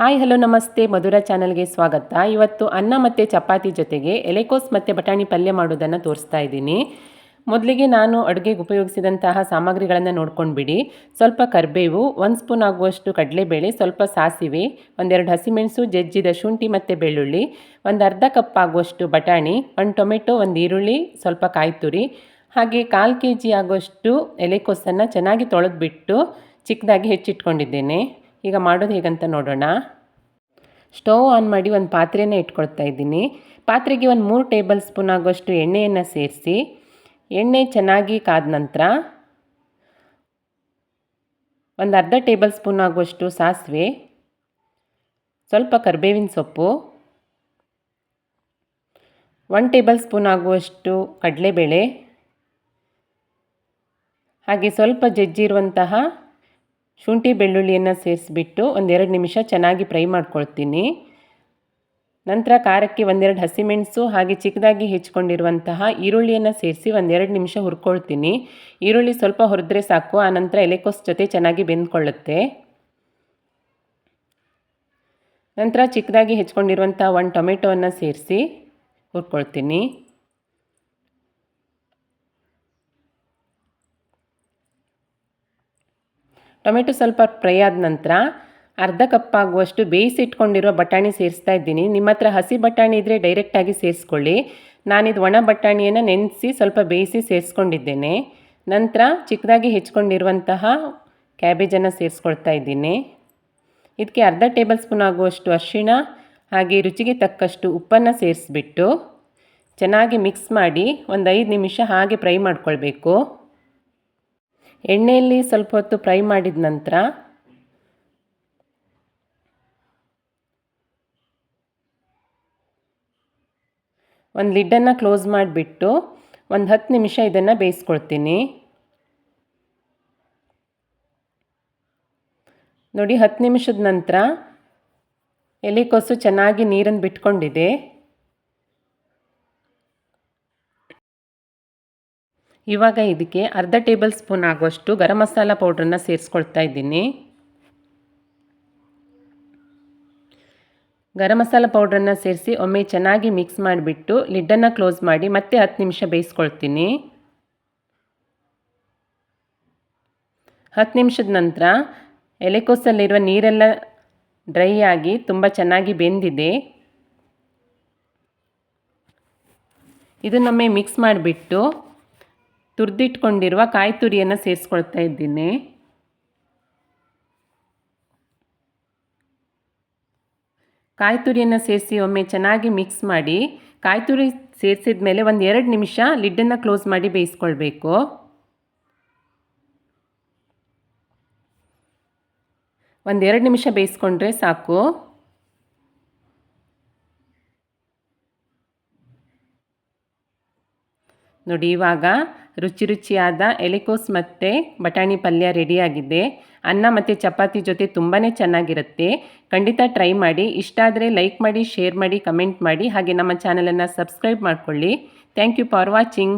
Hi, hello, ನಮಸ್ತೆ. ಮಧುರ ಚಾನಲ್ಗೆ ಸ್ವಾಗತ. ಇವತ್ತು ಅನ್ನ ಮತ್ತು ಚಪಾತಿ ಜೊತೆಗೆ ಎಲೆಕೋಸ್ ಮತ್ತು ಬಟಾಣಿ ಪಲ್ಯ ಮಾಡೋದನ್ನು ತೋರಿಸ್ತಾ ಇದ್ದೀನಿ. ಮೊದಲಿಗೆ ನಾನು ಅಡುಗೆಗೆ ಉಪಯೋಗಿಸಿದಂತಹ ಸಾಮಗ್ರಿಗಳನ್ನು ನೋಡ್ಕೊಂಡು ಬಿಡಿ ಸ್ವಲ್ಪ ಕರಿಬೇವು, ಒಂದು ಸ್ಪೂನ್ ಆಗುವಷ್ಟು ಕಡಲೆಬೇಳೆ, ಸ್ವಲ್ಪ ಸಾಸಿವೆ, ಒಂದೆರಡು ಹಸಿಮೆಣಸು, ಜಜ್ಜಿದ ಶುಂಠಿ ಮತ್ತು ಬೆಳ್ಳುಳ್ಳಿ, ಒಂದು ಅರ್ಧ ಕಪ್ ಆಗುವಷ್ಟು ಬಟಾಣಿ, ಒಂದು ಟೊಮೆಟೊ, ಒಂದು ಈರುಳ್ಳಿ, ಸ್ವಲ್ಪ ಕಾಯಿ ತುರಿ ಹಾಗೆ ಕಾಲು ಕೆ ಜಿ ಆಗುವಷ್ಟು ಎಲೆಕೋಸನ್ನು ಚೆನ್ನಾಗಿ ತೊಳೆದ್ಬಿಟ್ಟು ಚಿಕ್ಕದಾಗಿ ಹೆಚ್ಚಿಟ್ಕೊಂಡಿದ್ದೇನೆ. ಈಗ ಮಾಡೋದು ಹೇಗಂತ ನೋಡೋಣ. ಸ್ಟವ್ ಆನ್ ಮಾಡಿ ಒಂದು ಪಾತ್ರೆನ ಇಟ್ಕೊಳ್ತಾ ಇದ್ದೀನಿ. ಪಾತ್ರೆಗೆ ಒಂದು ಮೂರು ಟೇಬಲ್ ಸ್ಪೂನ್ ಆಗುವಷ್ಟು ಎಣ್ಣೆಯನ್ನು ಸೇರಿಸಿ. ಎಣ್ಣೆ ಚೆನ್ನಾಗಿ ಕಾದ ನಂತರ ಒಂದು ಅರ್ಧ ಟೇಬಲ್ ಸ್ಪೂನ್ ಆಗುವಷ್ಟು ಸಾಸಿವೆ, ಸ್ವಲ್ಪ ಕರಿಬೇವಿನ ಸೊಪ್ಪು ಒನ್ ಟೇಬಲ್ ಸ್ಪೂನ್ ಆಗುವಷ್ಟು ಕಡಲೆಬೇಳೆ, ಹಾಗೆ ಸ್ವಲ್ಪ ಜಜ್ಜಿರುವಂತಹ ಶುಂಠಿ ಬೆಳ್ಳುಳ್ಳಿಯನ್ನು ಸೇರಿಸ್ಬಿಟ್ಟು ಒಂದೆರಡು ನಿಮಿಷ ಚೆನ್ನಾಗಿ ಫ್ರೈ ಮಾಡ್ಕೊಳ್ತೀನಿ. ನಂತರ ಖಾರಕ್ಕೆ ಒಂದೆರಡು ಹಸಿಮೆಣಸು ಹಾಗೆ ಚಿಕ್ಕದಾಗಿ ಹೆಚ್ಕೊಂಡಿರುವಂತಹ ಈರುಳ್ಳಿಯನ್ನು ಸೇರಿಸಿ ಒಂದೆರಡು ನಿಮಿಷ ಹುರ್ಕೊಳ್ತೀನಿ. ಈರುಳ್ಳಿ ಸ್ವಲ್ಪ ಹುರಿದ್ರೆ ಸಾಕು ಆನಂತರ ಎಲೆಕೋಸ್ ಜೊತೆ ಚೆನ್ನಾಗಿ ಬೆಂದ್ಕೊಳ್ಳುತ್ತೆ. ನಂತರ ಚಿಕ್ಕದಾಗಿ ಹೆಚ್ಕೊಂಡಿರುವಂಥ ಒಂದು ಟೊಮೆಟೊವನ್ನು ಸೇರಿಸಿ ಹುರ್ಕೊಳ್ತೀನಿ. ಟೊಮೆಟೊ ಸ್ವಲ್ಪ ಫ್ರೈ ಆದ ನಂತರ ಅರ್ಧ ಕಪ್ ಆಗುವಷ್ಟು ಬೇಯಿಸಿಟ್ಕೊಂಡಿರೋ ಬಟಾಣಿ ಸೇರಿಸ್ತಾ ಇದ್ದೀನಿ. ನಿಮ್ಮ ಹತ್ರ ಹಸಿ ಬಟಾಣಿ ಇದ್ದರೆ ಡೈರೆಕ್ಟಾಗಿ ಸೇರಿಸ್ಕೊಳ್ಳಿ. ನಾನಿದು ಒಣ ಬಟಾಣಿಯನ್ನು ನೆನೆಸಿ ಸ್ವಲ್ಪ ಬೇಯಿಸಿ ಸೇರಿಸ್ಕೊಂಡಿದ್ದೇನೆ. ನಂತರ ಚಿಕ್ಕದಾಗಿ ಹೆಚ್ಕೊಂಡಿರುವಂತಹ ಕ್ಯಾಬೇಜನ್ನು ಸೇರಿಸ್ಕೊಳ್ತಾ ಇದ್ದೀನಿ. ಇದಕ್ಕೆ ಅರ್ಧ ಟೇಬಲ್ ಸ್ಪೂನ್ ಆಗುವಷ್ಟು ಅರಿಶಿಣ, ಹಾಗೆ ರುಚಿಗೆ ತಕ್ಕಷ್ಟು ಉಪ್ಪನ್ನು ಸೇರಿಸ್ಬಿಟ್ಟು ಚೆನ್ನಾಗಿ ಮಿಕ್ಸ್ ಮಾಡಿ ಒಂದು ಐದು ನಿಮಿಷ ಹಾಗೆ ಫ್ರೈ ಮಾಡ್ಕೊಳ್ಬೇಕು. ಎಣ್ಣೆಯಲ್ಲಿ ಸ್ವಲ್ಪ ಹೊತ್ತು ಫ್ರೈ ಮಾಡಿದ ನಂತರ ಒಂದು ಲಿಡ್ಡನ್ನು ಕ್ಲೋಸ್ ಮಾಡಿಬಿಟ್ಟು ಒಂದು ಹತ್ತು ನಿಮಿಷ ಇದನ್ನು ಬೇಯಿಸ್ಕೊಳ್ತೀನಿ. ನೋಡಿ, ಹತ್ತು ನಿಮಿಷದ ನಂತರ ಎಲೆಕೋಸು ಚೆನ್ನಾಗಿ ನೀರನ್ನು ಬಿಟ್ಕೊಂಡಿದೆ. ಇವಾಗ ಇದಕ್ಕೆ ಅರ್ಧ ಟೇಬಲ್ ಸ್ಪೂನ್ ಆಗುವಷ್ಟು ಗರಂ ಮಸಾಲ ಪೌಡ್ರನ್ನ ಸೇರಿಸ್ಕೊಳ್ತಾ ಇದ್ದೀನಿ. ಗರಂ ಮಸಾಲ ಪೌಡ್ರನ್ನು ಸೇರಿಸಿ ಒಮ್ಮೆ ಚೆನ್ನಾಗಿ ಮಿಕ್ಸ್ ಮಾಡಿಬಿಟ್ಟು ಲಿಡ್ಡನ್ನು ಕ್ಲೋಸ್ ಮಾಡಿ ಮತ್ತೆ ಹತ್ತು ನಿಮಿಷ ಬೇಯಿಸ್ಕೊಳ್ತೀನಿ. ಹತ್ತು ನಿಮಿಷದ ನಂತರ ಎಲೆಕೋಸಲ್ಲಿರುವ ನೀರೆಲ್ಲ ಡ್ರೈ ಆಗಿ ತುಂಬ ಚೆನ್ನಾಗಿ ಬೆಂದಿದೆ. ಇದನ್ನೊಮ್ಮೆ ಮಿಕ್ಸ್ ಮಾಡಿಬಿಟ್ಟು ತುರಿದಿಟ್ಕೊಂಡಿರುವ ಕಾಯಿ ತುರಿಯನ್ನು ಸೇರಿಸ್ಕೊಳ್ತಾ ಇದ್ದೀನಿ. ಕಾಯಿ ತುರಿಯನ್ನು ಸೇರಿಸಿ ಒಮ್ಮೆ ಚೆನ್ನಾಗಿ ಮಿಕ್ಸ್ ಮಾಡಿ, ಕಾಯಿ ತುರಿ ಸೇರಿಸಿದ ಮೇಲೆ ಒಂದು ಎರಡು ನಿಮಿಷ ಲಿಡ್ಡನ್ನು ಕ್ಲೋಸ್ ಮಾಡಿ ಬೇಯಿಸ್ಕೊಳ್ಬೇಕು. ಒಂದೆರಡು ನಿಮಿಷ ಬೇಯಿಸ್ಕೊಂಡ್ರೆ ಸಾಕು. ನೋಡಿ, ಇವಾಗ ರುಚಿ ರುಚಿಯಾದ ಎಲೆಕೋಸ್ ಮತ್ತು ಬಟಾಣಿ ಪಲ್ಯ ರೆಡಿಯಾಗಿದೆ. ಅನ್ನ ಮತ್ತು ಚಪಾತಿ ಜೊತೆ ತುಂಬಾ ಚೆನ್ನಾಗಿರುತ್ತೆ. ಖಂಡಿತ ಟ್ರೈ ಮಾಡಿ. ಇಷ್ಟ ಆದರೆ ಲೈಕ್ ಮಾಡಿ, ಶೇರ್ ಮಾಡಿ, ಕಮೆಂಟ್ ಮಾಡಿ. ಹಾಗೆ ನಮ್ಮ ಚಾನಲನ್ನು ಸಬ್ಸ್ಕ್ರೈಬ್ ಮಾಡಿಕೊಳ್ಳಿ. Thank you for watching.